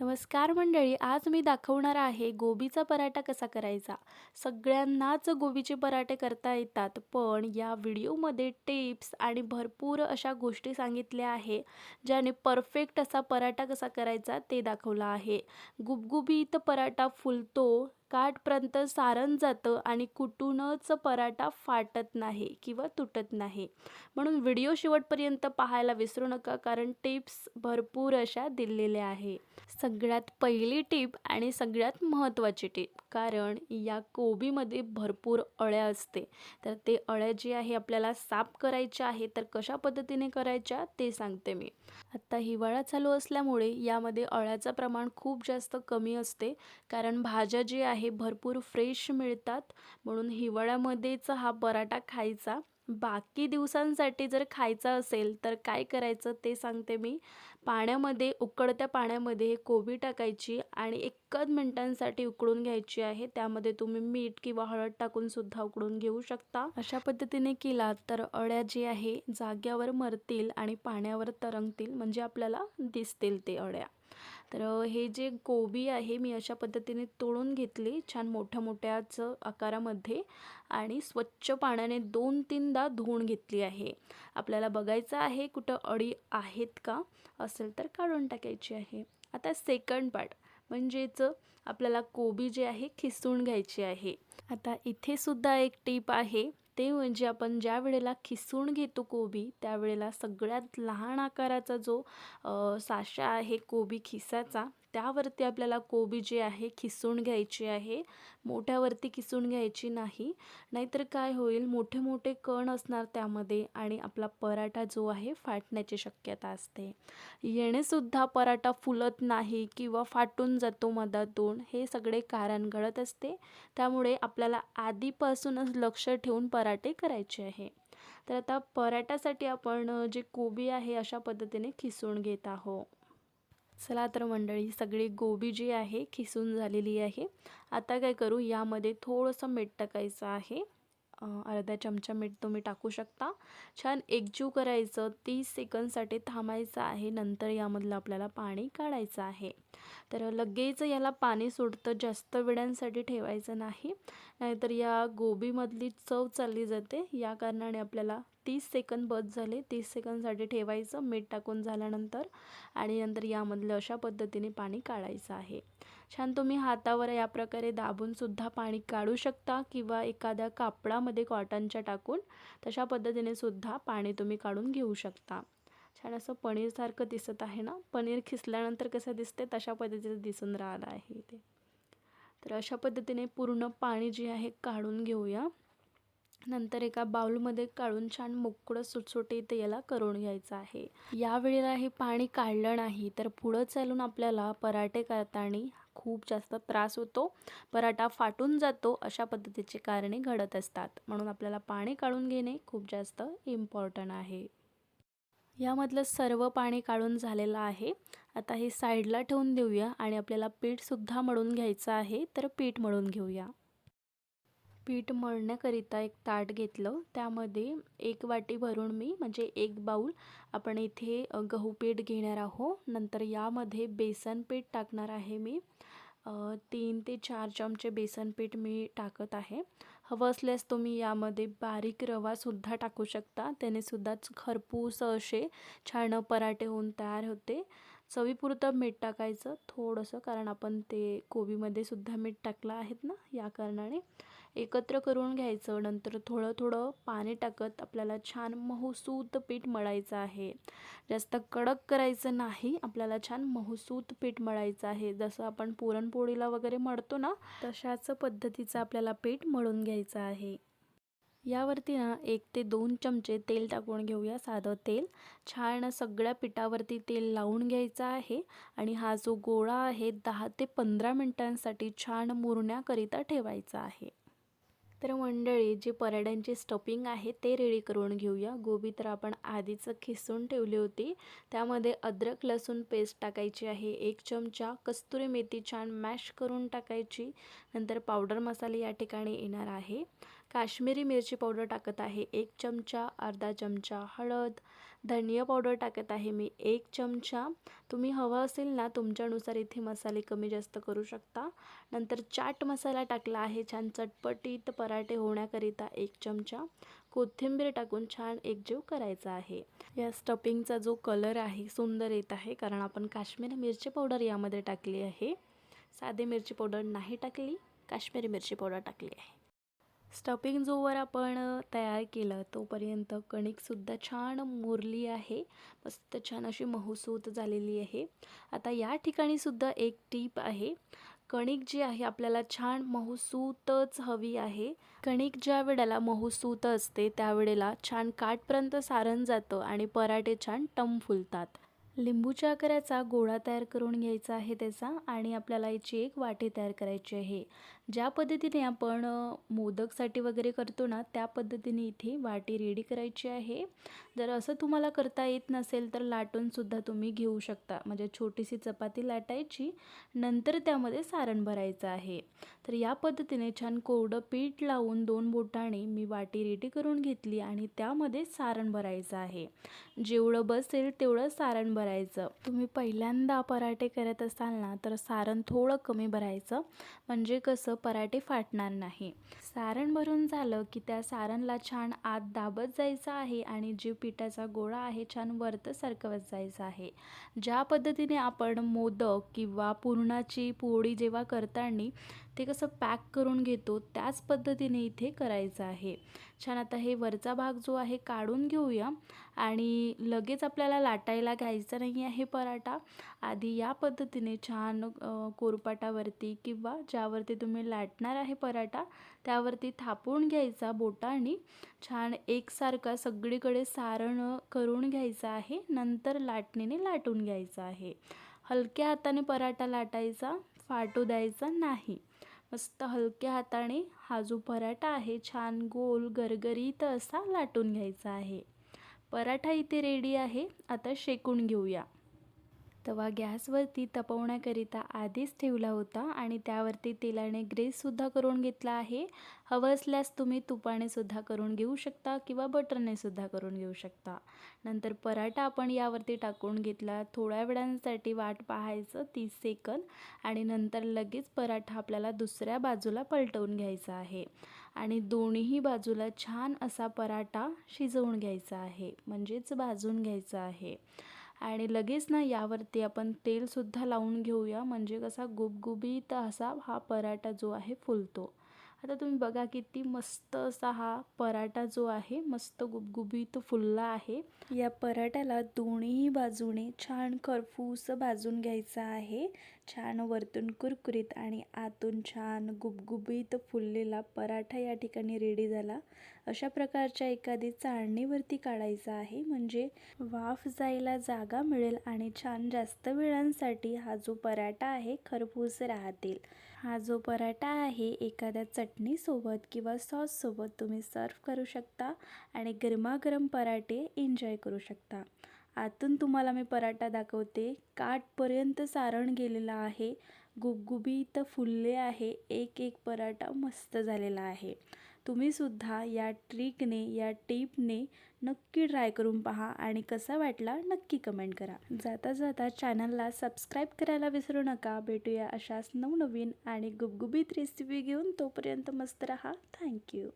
नमस्कार मंडळी आज मी दाखवणार आहे गोबीचा पराठा कसा करायचा. सगळ्यांनाच गोबीचे पराठे करता येतात पण या व्हिडिओमध्ये टिप्स आणि भरपूर अशा गोष्टी सांगितल्या आहे ज्याने परफेक्ट असा पराठा कसा करायचा ते दाखवला आहे. गुबगुबीत पराठा फुलतो काठपर्यंत सारण जातं आणि कुठूनच पराठा फाटत नाही किंवा तुटत नाही. म्हणून व्हिडिओ शेवटपर्यंत पाहायला विसरू नका कारण टिप्स भरपूर अशा दिलेल्या आहे. सगळ्यात पहिली टीप आणि सगळ्यात महत्त्वाची टीप कारण या कोबीमध्ये भरपूर अळ्या असते. तर ते अळ्या जे आहे आपल्याला साफ करायच्या आहे तर कशा पद्धतीने करायच्या ते सांगते मी. आत्ता हिवाळा चालू असल्यामुळे यामध्ये अळ्याचं प्रमाण खूप जास्त कमी असते. कारण भाज्या जे आहे भरपूर फ्रेश मिळतात. म्हणून हिवाळ्यामध्येच हा पराठा खायचा. बाकी दिवसांसाठी जर खायचा असेल तर काय करायचं ते सांगते मी. पाण्यामध्ये उकळत्या पाण्यामध्ये कोबी टाकायची आणि एकच मिनटांसाठी उकळून घ्यायची आहे. त्यामध्ये तुम्ही मीठ किंवा हळद टाकून सुद्धा उकळून घेऊ शकता. अशा पद्धतीने केला तर अळ्या जी आहे जाग्यावर मरतील आणि पाण्यावर तरंगतील म्हणजे आपल्याला दिसतील ते अळ्या. तर हे जे कोबी आहे मी अशा पद्धतीने तोडून घेतली छान मोठ्या मोठ्याच आकारामध्ये आणि स्वच्छ पाण्याने दोन तीनदा धुवून घेतली आहे. आपल्याला बघायचं आहे कुठं अळी आहेत का? असेल तर काढून टाकायची आहे. आता सेकंड पार्ट म्हणजेच आपल्याला कोबी जे आहे खिसून घ्यायची आहे. आता इथे सुद्धा एक टीप आहे. ते म्हणजे आपण ज्या वेळेला खिसून घेतो कोबी त्यावेळेला सगळ्यात लहान आकाराचा जो साशा आहे कोबी खिसाचा त्यावरती आपल्याला कोबी जी आहे खिसून घ्यायची आहे. मोठ्यावरती किसून घ्यायची नाही. नाहीतर काय होईल मोठे मोठे कण असणार त्यामध्ये आणि आपला पराठा जो आहे फाटण्याची शक्यता असते. येणेसुद्धा पराठा फुलत नाही किंवा फाटून जातो मधातून हे सगळे कारण घडत असते. त्यामुळे आपल्याला आधीपासूनच लक्ष ठेवून पराठे करायचे आहे. तर आता पराठ्यासाठी आपण जे कोबी आहे अशा पद्धतीने खिसून घेत आहोत. चला तर मंडळी सगळी गोबी जी आहे खिसून झालेली आहे. आता काय करू यामध्ये थोडंसं मीठ टाकायचं आहे. अर्धा चमचा मीठ तुम्ही टाकू शकता. छान एकजीव करायचं तीस सेकंदसाठी थांबायचं आहे. नंतर यामधलं आपल्याला पाणी काढायचं आहे. तर लगेच याला पाणी सुटतं जास्त वेळांसाठी ठेवायचं नाही. नाहीतर या गोबीमधली चव चालली जाते. या कारणाने आपल्याला तीस सेकंद बस झाले. तीस सेकंदसाठी ठेवायचं. मीठ टाकून झाल्यानंतर आणि नंतर यामधलं अशा पद्धतीने पाणी काढायचं आहे. छान तुम्ही हातावर या प्रकारे दाबूनसुद्धा पाणी काढू शकता किंवा एखाद्या कापडामध्ये कॉटनच्या टाकून तशा पद्धतीने सुद्धा पाणी तुम्ही काढून घेऊ शकता. छान असं पनीरसारखं दिसत आहे ना? पनीर खिसल्यानंतर कसं दिसते? तशा पद्धतीचं दिसून राहिलं आहे ते. तर अशा पद्धतीने पूर्ण पाणी जे आहे काढून घेऊया. नंतर एका बाउलमध्ये काढून छान मोकळं सुटसुटीत याला करून घ्यायचं आहे. या वेळेला हे पाणी काढलं नाही तर पुढं चालून आपल्याला पराठे करताना खूप जास्त त्रास होतो. पराठा फाटून जातो अशा पद्धतीची कारणे घडत असतात. म्हणून आपल्याला पाणी काढून घेणे खूप जास्त इम्पॉर्टंट आहे. यामधलं सर्व पाणी काढून झालेलं आहे. आता हे साईडला ठेवून देऊया आणि आपल्याला पीठसुद्धा मळून घ्यायचं आहे तर पीठ मळून घेऊया. पीठ मळण्याकरिता एक ताट घेतलं. त्यामध्ये एक वाटी भरून मी म्हणजे एक बाऊल आपण इथे गहू पीठ घेणार आहोत नंतर यामध्ये बेसन पीठ टाकणार आहे मी. तीन ते चार चमचे बेसन पीठ मी टाकत आहे. हवं असल्यास तुम्ही यामध्ये बारीक रवासुद्धा टाकू शकता. त्यानेसुद्धाच खरपूस असे छान पराठे होऊन तयार होते. चवीपुरतं मीठ टाकायचं थोडंसं कारण आपण ते कोबीमध्ये सुद्धा मीठ टाकलं आहेत ना या कारणाने. एकत्र करून घ्यायचं. नंतर थोडं थोडं पाणी टाकत आपल्याला छान महसूत पीठ मळायचं आहे. जास्त कडक करायचं नाही आपल्याला छान महसूत पीठ मळायचं आहे. जसं आपण पुरणपोळीला वगैरे मळतो ना तशाच पद्धतीचं आपल्याला पीठ मळून घ्यायचं आहे. यावरती ना एक ते दोन चमचे तेल टाकून घेऊया साधं तेल. छान सगळ्या पिठावरती तेल लावून घ्यायचं आहे आणि हा जो गोळा आहे दहा ते पंधरा मिनटांसाठी छान मुरण्याकरिता ठेवायचा आहे. तर मंडळी जी पराठ्यांची स्टफिंग आहे ते रेडी करून घेऊया. गोबी तर आपण आधीच खिसून ठेवली होती. त्यामध्ये अद्रक लसूण पेस्ट टाकायची आहे. एक चमचा कस्तुरी मेथी छान मॅश करून टाकायची. नंतर पावडर मसाले या ठिकाणी येणार आहे. काश्मीरी मिरची पावडर टाकत आहे. एक चमचा अर्धा चमचा हळद धनिया पावडर टाकत आहे मी एक चमचा. तुम्ही हवं असेल ना तुमच्यानुसार इथे मसाले कमी जास्त करू शकता. नंतर चाट मसाला टाकला आहे छान चटपटीत पराठे होण्याकरिता एक चमचा. कोथिंबीर टाकून छान एकजीव करायचा आहे. या स्टफिंगचा जो कलर आहे सुंदर येत आहे कारण आपण काश्मीरी मिरची पावडर यामध्ये टाकली आहे. साधी मिरची पावडर नाही टाकली काश्मीरी मिरची पावडर टाकली आहे. स्टफिंग जोवर आपण तयार केलं तोपर्यंत कणिकसुद्धा छान मुरली आहे. मस्त छान अशी महसूत झालेली आहे. आता या ठिकाणी सुद्धा एक टीप आहे. कणिक जी आहे आपल्याला छान महसूतच हवी आहे. कणिक ज्या वेळेला महसूत असते त्यावेळेला छान काठपर्यंत सारण जातं आणि पराठे छान टम फुलतात. लिंबूच्या आकाराचा गोळा तयार करून घ्यायचा आहे त्याचा आणि आपल्याला याची एक वाटी तयार करायची आहे. ज्या पद्धतीने आपण मोदकसाठी वगैरे करतो ना त्या पद्धतीने इथे वाटी रेडी करायची आहे. जर असं तुम्हाला करता येत नसेल तर लाटूनसुद्धा तुम्ही घेऊ शकता. म्हणजे छोटीशी चपाती लाटायची नंतर त्यामध्ये सारण भरायचं आहे. तर या पद्धतीने छान कोरडं पीठ लावून दोन बोटाने मी वाटी रेडी करून घेतली आणि त्यामध्ये सारण भरायचं आहे. जेवढं बसेल तेवढं सारण भरायचं. तुम्ही पहिल्यांदा पराठे करत असाल ना तर सारण थोडं कमी भरायचं. म्हणजे कसं पराठे फाटणार नाही. सारण भरून झालं की त्या सारणला छान आत दाबत जायचं आहे आणि जे पिठाचा गोळा आहे छान वरत सरकवत जायचं आहे. ज्या पद्धतीने आपण मोदक किंवा पुरणाची पोळी जेव्हा करताना ते कसं पॅक करून घेतो त्याच पद्धतीने इथे करायचं आहे. छान आता हे वरचा भाग जो आहे काढून घेऊया. आणि लगेच आपल्याला लाटायला घ्यायचा नाही आहे पराठा. आधी या पद्धतीने छान कोरपाटावरती किंवा ज्यावरती तुम्ही लाटणार आहे पराठा त्यावरती थापून घ्यायचा बोटाने. छान एकसारखा सगळीकडे सारण करून घ्यायचं आहे. नंतर लाटणीने लाटून घ्यायचं आहे. हलक्या हाताने पराठा लाटायचा फाटू द्यायचा नाही. मस्त हलक्या हाताने हा जो पराठा आहे छान गोल गरगरीत असा लाटून घ्यायचा आहे. पराठा इथे रेडी आहे. आता शेकून घेऊया. तवा गॅसवरती तपवण्याकरिता आधीच ठेवला होता आणि त्यावरती तेलाने ग्रेससुद्धा करून घेतला आहे. हवं असल्यास तुम्ही तुपाने सुद्धा करून घेऊ शकता किंवा बटरने सुद्धा करून घेऊ शकता. नंतर पराठा आपण यावरती टाकून घेतला. थोड्या वेळांसाठी वाट पाहायचं तीस सेकंद आणि नंतर लगेच पराठा आपल्याला दुसऱ्या बाजूला पलटवून घ्यायचा आहे. आणि दोन्ही बाजूला छान असा पराठा शिजवून घ्यायचा आहे. म्हणजेच भाजून घ्यायचा आहे. आणि लगेच ना यावरती आपण तेलसुद्धा लावून घेऊया. म्हणजे कसा गुबगुबीत असा हा पराठा जो आहे फुलतो. आता तुम्ही बघा किती मस्त असा हा पराठा जो आहे मस्त गुबगुबीत फुलला आहे. या पराठ्याला दोन्ही बाजूने छान खरफूस भाजून घ्यायचा आहे. छान वरतून कुरकुरीत आणि आतून छान गुबगुबीत फुललेला पराठा या ठिकाणी रेडी झाला. अशा प्रकारच्या एखादी चाळणीवरती काढायचा आहे म्हणजे वाफ जायला जागा मिळेल आणि छान जास्त वेळांसाठी हा जो पराठा आहे खरपूस राहतील. हा जो पराठा आहे एखाद्या चटणीसोबत किंवा सॉससोबत तुम्ही सर्व करू शकता आणि गरमागरम पराठे एन्जॉय करू शकता. आतून तुम्हाला मी पराठा दाखवते. काठपर्यंत सारण गेलेला आहे. गुबगुबीत फुलले आहे. एक एक पराठा मस्त झालेला आहे. तुम्हीसुद्धा या ट्रिकने या टिपने नक्की ट्राय करून पहा आणि कसा वाटला नक्की कमेंट करा. जाता जाता चॅनलला सबस्क्राईब करायला विसरू नका. भेटूया अशाच नवनवीन आणि गुबगुबीत रेसिपी घेऊन तोपर्यंत मस्त रहा. थँक्यू.